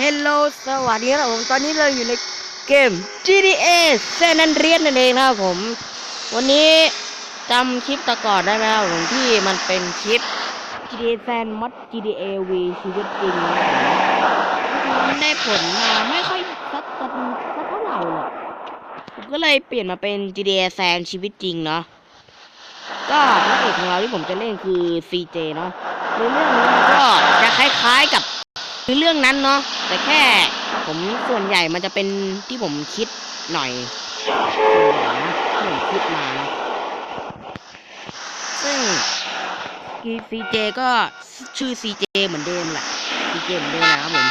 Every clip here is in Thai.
ฮลโลสวัสดีครับผม ตอนนี้เราอยู่ในเกม GTA San Andreas นั่นเองนะครับผม วันนี้จำคลิปตะก่อนได้ไหมครับผมที่มันเป็นคลิป GTA San Mod GTA V ชีวิตจริงมันได้ผลมาไม่ค่อยสักสักสักเท่าไหร่หรอกผมก็เลยเปลี่ยนมาเป็น GTA San ชีวิตจริงเนาะ ก็พระเอกของเราที่ผมจะเล่นคือ CJ เนาะในเรื่องนี้ก็จะคล้ายๆกับ คือเรื่องนั้นเนาะแต่แค่ ผมส่วนใหญ่มันจะเป็นที่ผมคิดหน่อยส่วนใหญ่นะที่ผมคิดมานะซึ่งซีเจก็ชื่อซีเจเหมือนเดิมแหละซีเจเหมือนเดิมนะครับผม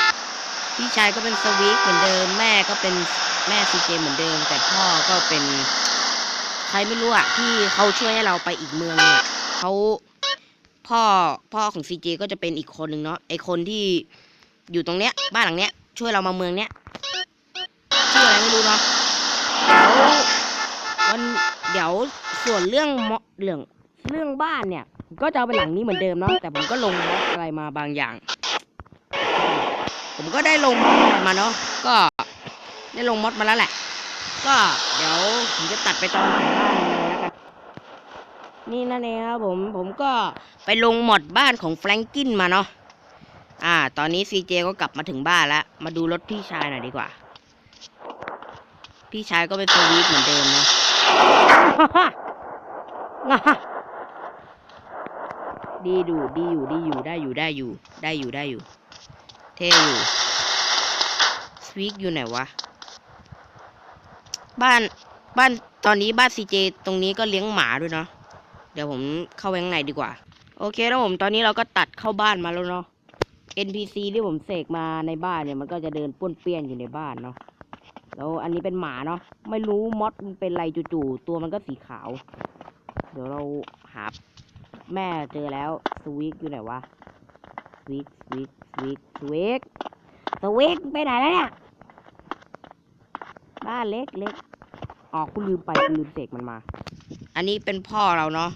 พี่ชายก็เป็นสวีกเหมือนเดิม แม่ก็เป็นแม่ซีเจเหมือนเดิม แต่พ่อก็เป็นใครไม่รู้อะที่เขาช่วยให้เราไปอีกเมืองเนี่ยเขาพ่อพ่อของซีเจก็จะเป็นอีกคนหนึ่งเนาะไอคนที่ อยู่ตรงเนี้ย บ้านหลังเนี้ย ช่วยเรามาเมืองเนี้ยชื่ออะไรไม่รู้เนาะเดี๋ยววันเดี๋ยวส่วนเรื่องเมาะเรื่องเรื่องบ้านเนี่ยผมก็จะเอาไปหลังนี้เหมือนเดิมเนาะแต่ผมก็ลงมอดอะไรมาบางอย่าง ผมก็ได้ลงมอดมาเนาะก็ได้ลงมอดมาแล้วแหละ ก็เดี๋ยวผมจะตัดไปตอนถึงบ้านเลยแล้วกันนี่นั่นเองครับผมผมก็ไปลงหมดบ้านของแฟรงกินมาเนาะ อ่า ตอนนี้ซีเจก็กลับมาถึงบ้านแล้ว มาดูรถพี่ชายหน่อยดีกว่า พี่ชายก็เป็นสวีทเหมือนเดิมนะดีดูดีอยู่ดีอยู่ได้อยู่ได้อยู่ ได้อยู่ได้อยู่ เท่อยู่สวีทอยู่ไหนวะ บ้านบ้านตอนนี้บ้านซีเจตรงนี้ก็เลี้ยงหมาด้วยเนาะเดี๋ยวผมเข้าไปข้างในดีกว่า โอเคแล้วผมตอนนี้เราก็ตัดเข้าบ้านมาแล้วเนาะ NPC ที่ผมเสกมาในบ้านเนี่ยมันก็จะเดินป้วนเปี้ยนอยู่ในบ้านเนาะแล้วอันนี้เป็นหมาเนาะไม่รู้มอดมันเป็นไรจู่ๆตัวมันก็สีขาว เดี๋ยวเราหาแม่เจอแล้วสวิกอยู่ไหนวะสวิกสวิกสวิกสวิกสวิกไปไหนแล้วเนี่ยบ้านเล็กเล็กอ๋อคุณลืมไปคุณลืมเสกมันมา อันนี้เป็นพ่อเราเนาะ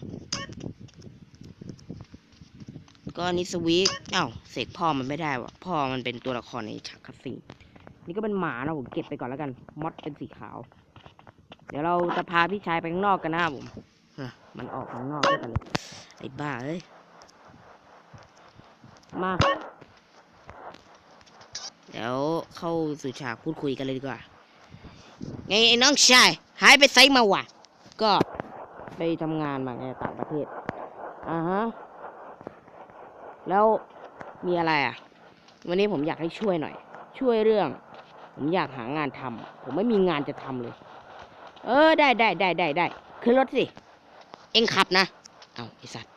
ก็อันนี้สวีกเอ้าเสกพ่อมันไม่ได้วะพ่อมันเป็นตัวละครในฉากคัสซีนนี่ก็เป็นหมานะผมเก็บไปก่อนแล้วกันมอดเป็นสีขาว เดี๋ยวเราจะพาพี่ชายไปข้างนอกกันนะผมมันออกข้างนอกด้วยกันเลยไอ้บ้าเอ้ยมาเดี๋ยวเข้าสู่ฉากพูดคุยกันเลยดีกว่า ไงไอ้น้องชายหายไปไซมาวะก็ไปทำงานมาไงต่างประเทศอ่าฮะ แล้วมีอะไรอะ วันนี้ผมอยากให้ช่วยหน่อย ช่วยเรื่อง ผมอยากหางานทำผมไม่มีงานจะทำเลย เออ ได้ได้ได้ได้ได้ขึ้นรถสิ เองขับนะ เอาไอสัตว์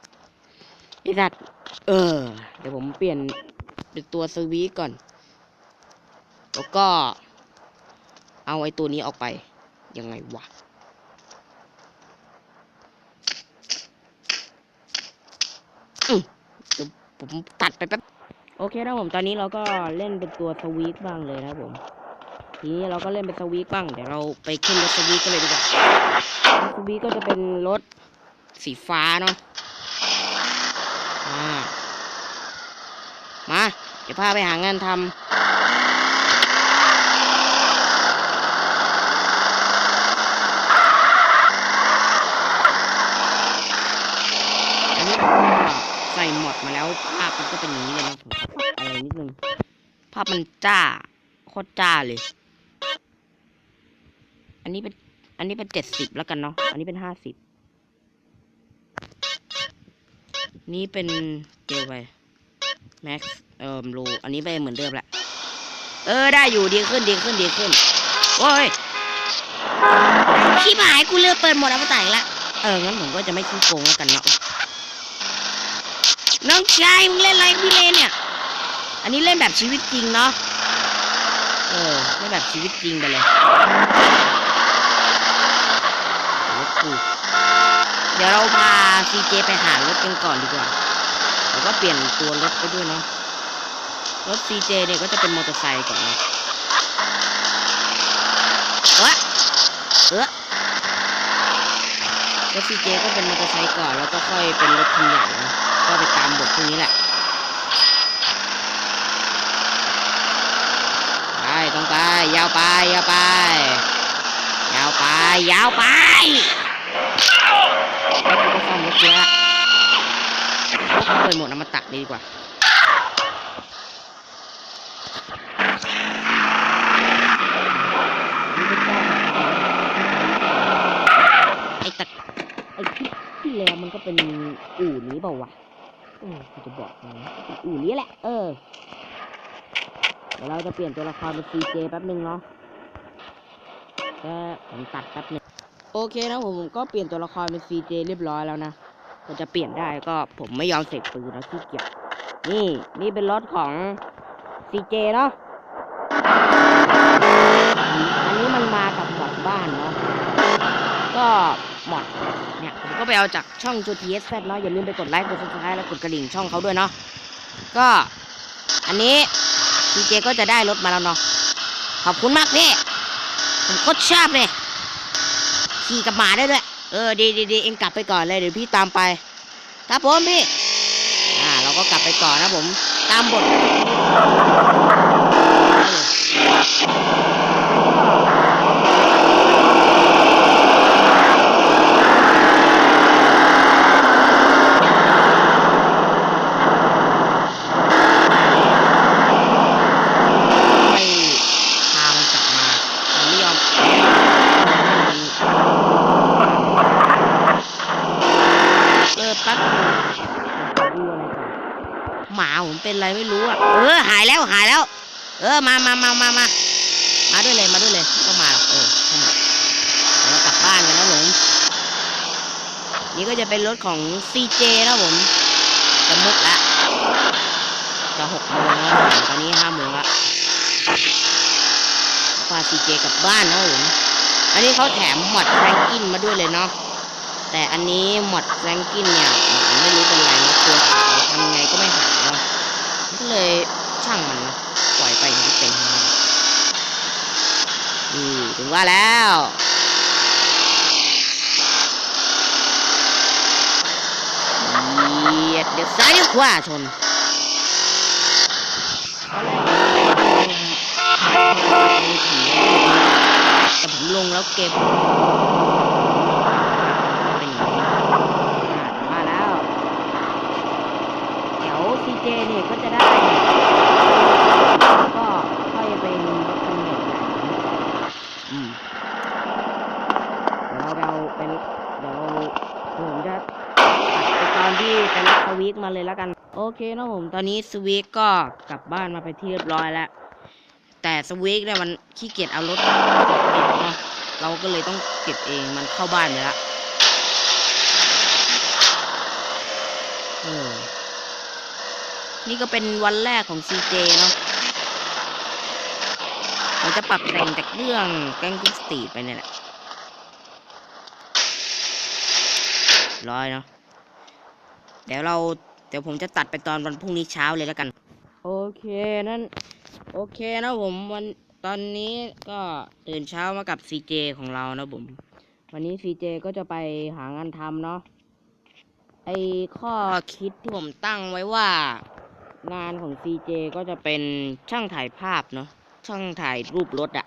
ไอสัตว์เออ เดี๋ยวผมเปลี่ยนเป็นตัวสวีก่อน แล้วก็ เอาไอตัวนี้ออกไป ยังไงวะ อืมเดี๋ยว ผมตัดไปแป๊บโอเคนะผมตอนนี้เราก็เล่นเป็นตัวสวีทบ้างเลยนะผมทีนี้เราก็เล่นเป็นสวีทบ้างเดี๋ยวเราไปขึ้นรถสวีทกันเลยดีกว่าสวีทก็จะเป็นรถสีฟ้าเนาะมา มา เดี๋ยวพาไปหางานทำ อันนี้ผมก็ใส่หมดมาแล้วภาพ มันก็เป็นอย่างนี้เลยนะผมอะไรนิดนึงภาพมันจ้าโคตรจ้าเลย อันนี้เป็น อันนี้เป็นเจ็ดสิบแล้วกันเนาะอันนี้เป็นห้าสิบนี่เป็นเจลไปแม็กซ์เอ่อโลอันนี้ไปเหมือนเดิมแหละเออได้อยู่ดีขึ้นดีขึ้นดีขึ้นโอ้ยขี้หายกูเลือกเปิดหมดแล้วมาแต่งละเอองั้นผมก็จะไม่ขี้โกงแล้วกันเนาะ น้องชายมึงเล่นอะไรพี่เลนเนี่ย อันนี้เล่นแบบชีวิตจริงเนาะ เออเล่นแบบชีวิตจริงไปเลยรถกูเดี๋ยวเราพาซีเจไปหารถกันก่อนดีกว่าแล้วก็เปลี่ยนตัวรถไปด้วยเนาะ รถซีเจเนี่ยก็จะเป็นมอเตอร์ไซค์ก่อนนะเอะเอะรถซีเจก็เป็นมอเตอร์ไซค์ก่อนแล้วก็ค่อยเป็นรถคันใหญ่นะ ก็ไปตามบทพวกนี้แหละไปตรงไป ยาวไป ยาวไป ยาวไป ยาวไปแล้วกูก็ซ่อมรถเยอะเปิดโหมดอมตะดีกว่าไอ้ตะไอ้ที่ที่แล้วมันก็เป็นอู่นี้เปล่าวะ ออกูจะบอกมึงนะเป็นอู่นี้แหละ เออ เดี๋ยวเราจะเปลี่ยนตัวละครเป็น CJ แป๊บนึงเนาะแค่ผมตัดแป๊บนึงโอเคนะผมก็เปลี่ยนตัวละครเป็น CJ เรียบร้อยแล้วนะก็จะเปลี่ยนได้ก็ผมไม่ยอมเสกปืนนะขี้เกียจนี่ นี่เป็นรถของ CJ เนาะอันนี้มันมากับหมอดบ้านเนาะก็หมอดเนี่ยผมก็ ไปเอาจากช่องจูทีเอสเนาะอย่าลืมไปกดไลค์กดซับสไครต์แล้วกดกระดิ่งช่องเขาด้วยเนาะก็อันนี้ดีเจก็จะได้รถมาแล้วเนาะขอบคุณมากพี่ผมโคตรชอบเลยขี่กับหมาได้ด้วยเออดีดีดีเองกลับไปก่อนเลยเดี๋ยวพี่ตามไปครับผมพี่อ่าเราก็กลับไปก่อนนะผมตามบทให้พามันกลับมามันไม่ยอมเออแป๊บนึงขอดูอะไรก่อนหมาผมเป็นอะไรไม่รู้อะ เออ หายแล้วหายแล้ว เออ มามามามามามาด้วยเลยมาด้วยเลยไม่ต้องมาหรอกเออเดี๋ยวเรากลับบ้านกันนะผมนี่ก็จะเป็นรถของ CJ นะผมจะมุดละจะหกโมงแล้วผมตอนนี้ห้าโมงละพา CJ กลับบ้านนะผมอันนี้เขาแถมหมอดแฟรงกินมาด้วยเลยเนาะ แต่อันนี้หมดแรงกินเนี่ยไม่รู้เป็นไรนะตัวขาวทำไงก็ไม่หายเนาะก็เลยช่างมันนะปล่อยไปที่เป็นของมันนี่ถึงว่าแล้วเหยียดเดี๋ยวซ้ายเดี๋ยวขวาชนแต่ผมลงแล้วเก็บเป็นอย่างนี้มาแล้ว เดี๋ยวซีเจเนี่ยก็จะได้ก็ค่อยเป็นรถคันใหญ่อืมเดี๋ยวเราเอาเป็นเดี๋ยวผมจะตัดไปตอนที่เป็นสวิกมาเลยแล้วกัน โอเคนะผม ตอนนี้สวิกก็กลับบ้านมาไปที่เรียบร้อยแล้ว แต่สวิกเนี่ยมันขี้เกียจเอารถเก็บเนาะเราก็เลยต้องเก็บเองมันเข้าบ้านไปละเออ นี่ก็เป็นวันแรกของ CJ เนาะเราจะปรับแต่งจากเรื่องแกงกุสตีไปเนี่ยแหละร้อยเนาะเดี๋ยวเราเดี๋ยวผมจะตัดไปตอนวันพรุ่งนี้เช้าเลยแล้วกัน โอเคนั่นโอเคนะผมวันตอนนี้ก็ตื่นเช้ามากับ CJ ของเรานะผมวันนี้ CJ ก็จะไปหางานทำเนาะไอข้อคิดที่ผมตั้งไว้ว่า งานของ CJ ก็จะเป็นช่างถ่ายภาพเนาะช่างถ่ายรูปรถอะ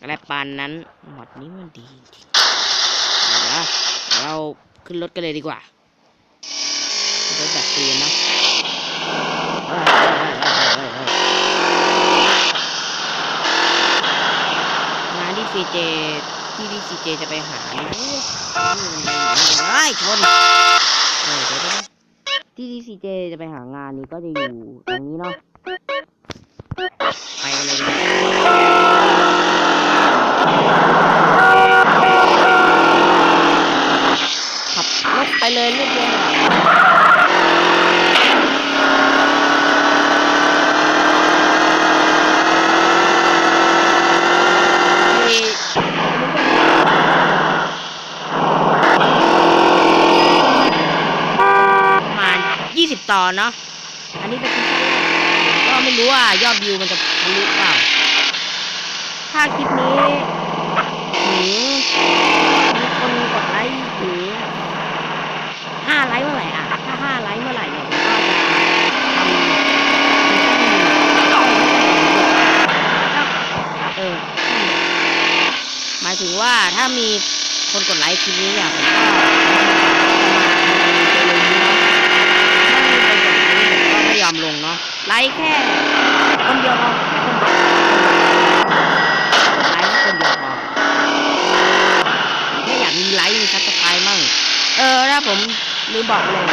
อะไรปานนั้นหมดนี้มันดีจริงเดี๋ยวนะเราขึ้นรถกันเลยดีกว่ารถแบบเปลี่ยนนะเฮ้ยเฮ้ยเฮ้ยเฮ้ยงานที่ CJ ที่ที่ CJ จะไปหาเนี่ยเอ้ชนเออเดี๋ยวเดี๋ยว ที่ดีซีเจจะไปหางานนี้ก็จะอยู่ตรงนี้เนาะไปเลยขับรถไปเลยเรื่อยๆ ยี่สิบต่อเนาะ อันนี้เป็นคลิปก็ไม่รู้ว่ายอดวิวมันจะทะลุเปล่า ถ้าคลิปนี้ถึงมีคนกดไลค์ถึงห้าไลค์เมื่อไหร่อะถ้าห้าไลค์เมื่อไหร่เนี่ยก็จะเออหมายถึงว่าถ้ามีคนกดไลค์คลิปนี้เนี่ยผมก็ ไลค์แค่คนเดียวพอไลค์แค่คนเดียวพอแค่อยากมีไลค์มีซับสไครต์มั่งเออนะผมลืมบอกเลย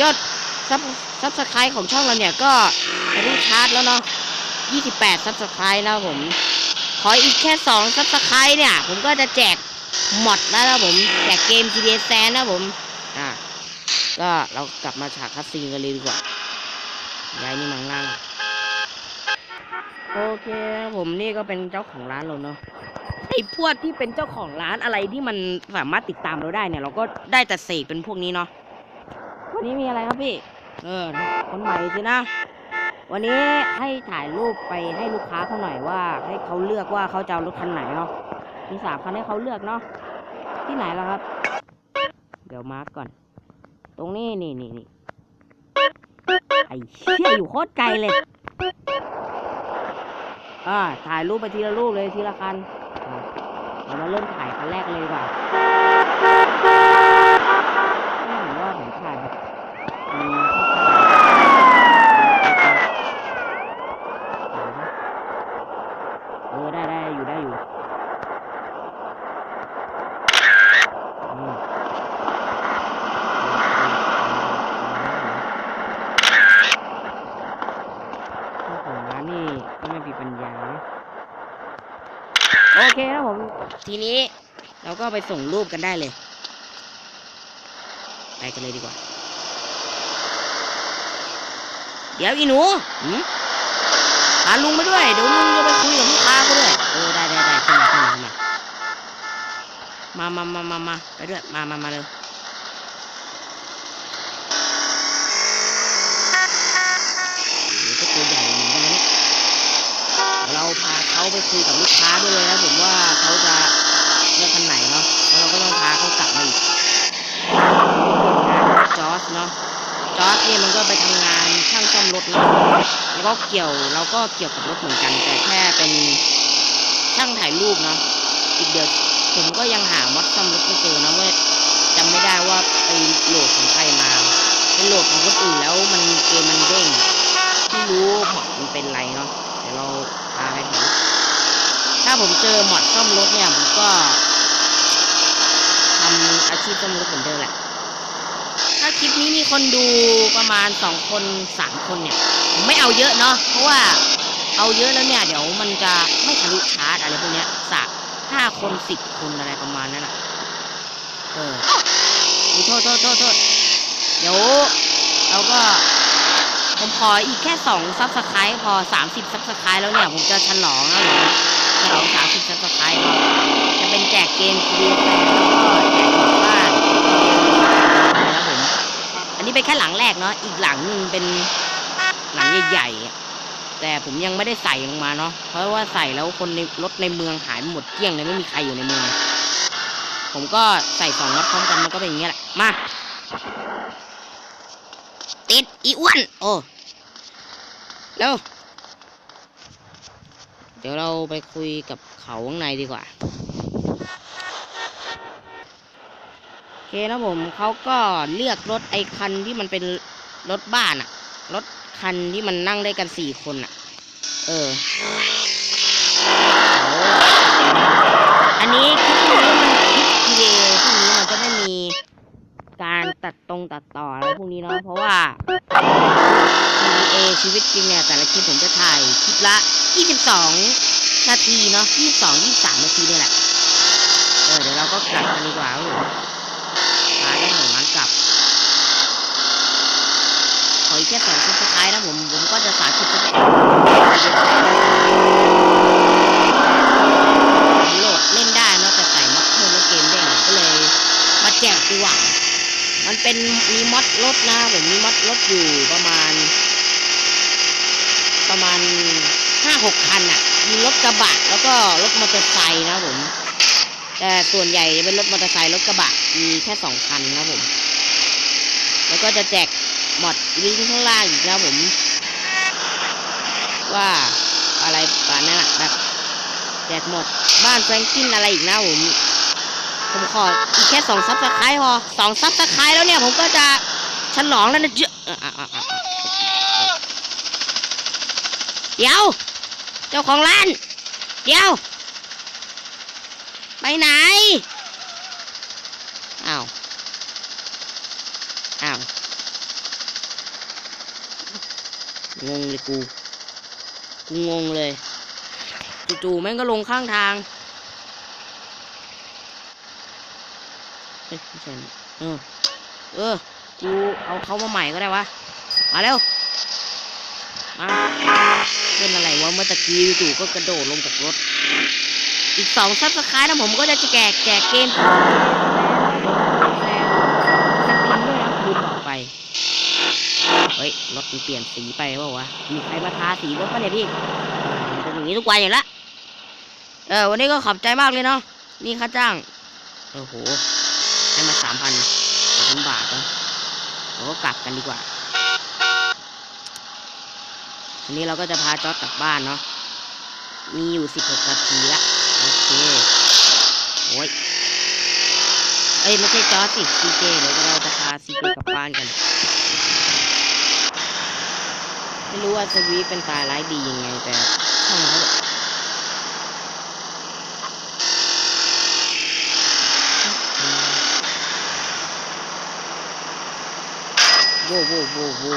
ยอดซับซับสไครต์ของช่องเราเนี่ยก็ทะลุชาร์จแล้วเนาะ28ซับสไครต์นะครับผมขออีกแค่2ซับสไครต์เนี่ย ผมก็จะแจกหมดแล้วนะผมแจกเกม GTA San นะผมอะก็เรากลับมาฉากคัสซีนกันเลยดีกว่า ย้ายนี่มังล่าง โอเคนะผมนี่ก็เป็นเจ้าของร้านเราเนาะไอ้พวกที่เป็นเจ้าของร้านอะไรที่มันสามารถติดตามเราได้เนี่ย เราก็ได้แต่เสกเป็นพวกนี้เนาะวันนี้มีอะไรครับพี่ เออ คนใหม่สินะ วันนี้ให้ถ่ายรูปไปให้ลูกค้าเขาหน่อยว่า ให้เขาเลือกว่าเขาจะเอารถคันไหนเนาะมีสามคันให้เขาเลือกเนาะที่ไหนแล้วครับ เดี๋ยวมาร์กก่อน ตรงนี้นี่นี่นี่ไอ้เชี่ยอยู่โคตรไกลเลย อ่า ถ่ายรูปไปทีละรูปเลยทีละคันเรามาเริ่มถ่ายคันแรกเลยดีกว่าไม่เห็นว่าผมถ่ายแบบเออได้ได้อยู่ได้อยู่อืมเจ้าของร้านนี่ก็ไม่มีปัญญานะโอเคครับผม ทีนี้เราก็ไปส่งรูปกันได้เลย ไปกันเลยดีกว่า เดี๋ยวอีหนูหืมพาลุงมาด้วย เดี๋ยวลุงจะไปคุยกับลูกค้าเขาด้วย เออได้ได้ได้ขึ้นมาขึ้นมาขึ้นมา มามามามามาไปด้วย มามามาเลยนี่ก็ตัวใหญ่เหมือนกันนะเนี่ยเดี๋ยวเราพาเขา ไปคุยกับลูกค้าด้วยเลยนะผมว่าเขาจะเลือกคันไหนเนาะแล้วเราก็ต้องพาเขากลับมาอีกจอสเนาะจอร์จเนี่ยมันก็ไปทำงานช่างซ่อมรถเนาะแล้วก็เกี่ยวเราก็เกี่ยวกับรถเหมือนกัน แต่แค่เป็นช่างถ่ายรูปเนาะอีกเดียวผมก็ยังหาม็อดซ่อมรถไม่เจอนะว่าจำไม่ได้ว่าไปโหลดของใครมาเป็นโหลดของคนอื่นแล้วมันเกมมันเด้งไม่รู้หมอดมันเป็นไรเนาะเดี๋ยวเราพาไปดูถ้าผมเจอหมอดซ่อมรถเนี่ยผมก็ทำอาชีพซ่อมรถเหมือนเดิมแหละ ถ้าคลิปนี้มีคนดูประมาณสองคนสามคนเนี่ย ผมไม่เอาเยอะเนาะ เพราะว่าเอาเยอะแล้วเนี่ย เดี๋ยวมันจะไม่ทะลุชาร์จอะไรพวกเนี้ยสักห้าคนสิบคนอะไรประมาณนั้นอะเอออุ๊ยโทษโทษโทษโทษเดี๋ยวเราก็ผมขออีกแค่สองซับสไครต์พอสามสิบซับสไครต์แล้วเนี่ย ผมจะฉลองแล้วเหร อฉลองสามสิบซับสไครต์เนาะจะเป็นแจกเกมทีแฟนแล้วก็แจกของบ้านนะครับผมอันนี้เป็นแค่หลังแรกเนาะอีกหลังหนึ่งเป็นหลังใหญ่ๆแต่ผมยังไม่ได้ใส่ลงมาเนาะเพราะว่าใส่แล้วคนในรถในเมืองหายหมดเกลี้ยงเลยไม่มีใครอยู่ในเมืองผมก็ใส่สองนัดพร้อมกันมันก็เป็นอย่างเงี้ยแหละมาติดอีอ้วนโอ้แล้ว เดี๋ยวเราไปคุยกับเขาข้างในดีกว่าโอเคนะผมเขาก็เลือกรถไอคันที่มันเป็นรถบ้านอะรถคันที่มันนั่งได้กันสี่คนอะเออ อันนี้คลิปนี้มันคลิปวิดีโอพวกนี้มันจะไม่มีการตัดตรงตัดต่ออะไรพวกนี้เนาะเพราะว่า GTA ชีวิตจริงเนี่ยแต่ละคลิปผมจะถ่ายคลิปละ 22 นาทีเนาะ22 23 นาทีนี่แหละ เออ เดี๋ยวเราก็กลับกันดีกว่าครับผมพาเจ้าของร้านกลับ ขออีกแค่สองชุดสุดท้ายนะผม ผมก็จะสาธิตจะแอบโหลดเล่นได้เนอะแต่ใส่ม็อดเพิ่มแล้วเกมเด้งก็เลยมาแจกดีกว่า มันเป็นมีม็อดรถนะผมมีม็อดรถอยู่ประมาณประมาณ ห้าหกคันอะ มีรถกระบะแล้วก็รถมอเตอร์ไซค์นะผม แต่ส่วนใหญ่จะเป็นรถมอเตอร์ไซค์รถกระบะมีแค่สองคันนะผม แล้วก็จะแจกหมดลิงก์ข้างล่างอีกนะผม ว่าอะไรป่านนั้นอะแบบแจกหมดบ้านแฟรงกินอะไรอีกนะผม ผมขออีกแค่สองซับสไครต์พอสองซับสไครต์แล้วเนี่ย ผมก็จะฉลองแล้วนะเจ้าเอ่ออะอะอะอะเดี๋ยว เจ้าของร้าน เดี๋ยว ไปไหนอ้าวอ้าวงงเลยกูกูงงเลยจู่ๆแม่งก็ลงข้างทางเฮ้ยไม่ใช่นเออเออกูเอาเขามาใหม่ก็ได้วะ มาเร็ว มา เป็นอะไรวะเมื่อตะกี้จู่ๆก็กระโดดลงจากรถ อีกสองซับสไครต์นะผมก็จะแจกแจกเกมสกินด้วยนะลืมบอกไป เฮ้ย รถมันเปลี่ยนสีไปเปล่าวะ มีใครมาทาสีรถปะเนี่ยพี่เป็นอย่างนี้ทุกวันอยู่ละเออ วันนี้ก็ขอบใจมากเลยเนาะ นี่ค่าจ้าง โอ้โห ให้มาสามพันสามพันบาทนะเราก็กลับกันดีกว่า ทีนี้เราก็จะพาจอดกลับบ้านเนาะ มีอยู่สิบหกนาทีละ โอเค โอ้ย เอ้ย ไม่ใช่จอดสิซีเจเดี๋ยวเราจะพาซีเจกลับบ้านกัน ไม่รู้ว่าสวีเป็นตายร้ายดียังไงแต่ช่างเขาโว้โว้โว้โว้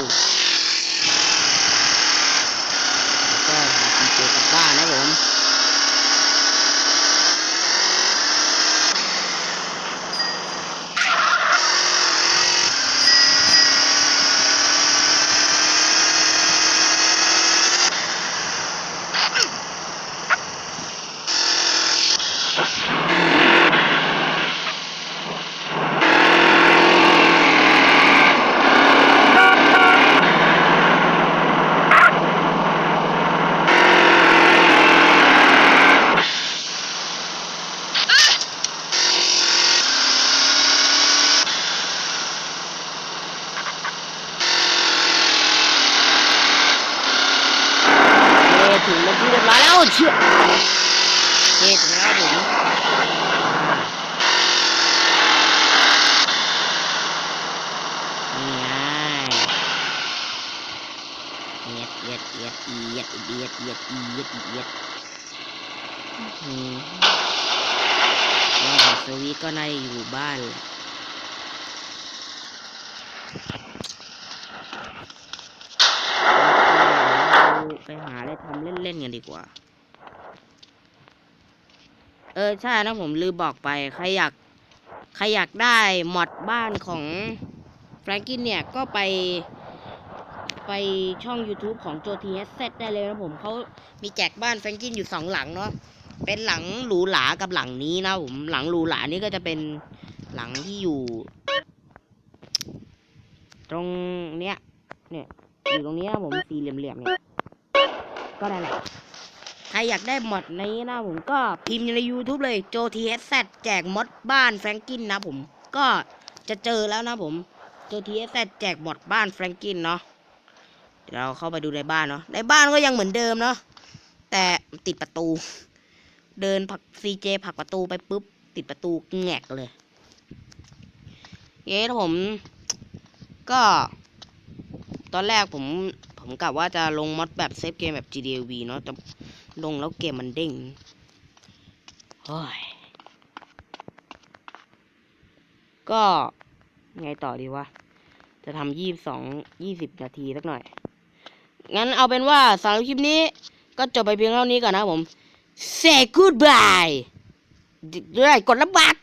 อืมว่าสวีก็น่าอยู่บ้านแหละไปหาอะไรทำเล่นๆกันดีกว่า เออ ใช่นะผมลืมบอกไป ใครอยาก ใครอยากได้มอดบ้านของแฟรงกินเนี่ย ก็ไป ไปช่อง YouTube ของโจทีเอสเซได้เลยนะผม เขามีแจกบ้านแฟรงกินอยู่สองหลังเนาะ เป็นหลังหรูหรากับหลังนี้นะผมหลังหรูหรานี่ก็จะเป็นหลังที่อยู่ ตรงเนี้ยเนี่ยอยู่ตรงเนี้ยผมสี่เหลี่ยมๆเนี่ยก็ได้แหละใครอยากได้มอดนี้นะผมก็พิมพ์ใน YouTube เลยโจทีเอสแแจกมอดบ้านแฟรงกินนะผมก็จะเจอแล้วนะผมโจทีเอสแจกมอดบ้านแฟรงกินเนาะเดี๋ยวเราเข้าไปดูในบ้านเนาะในบ้านก็ยังเหมือนเดิมเนาะแต่ติดประตู เดินผักซีเจผักประตูไปปุ๊บ ติดประตูแงกเลย เย้ผม ก็ ตอนแรกผม ผมกะว่าจะลงมอดแบบเซฟเกมแบบ GTA V เนาะแต่ลงแล้วเกมมันเด้งเฮ้ยก็ไงต่อดีวะ จะทำยี่สิบสองยี่สิบนาทีสักหน่อย งั้นเอาเป็นว่าสำหรับคลิปนี้ก็จบไปเพียงเท่านี้ก่อนนะผม say goodbye ด้วยกดระบัก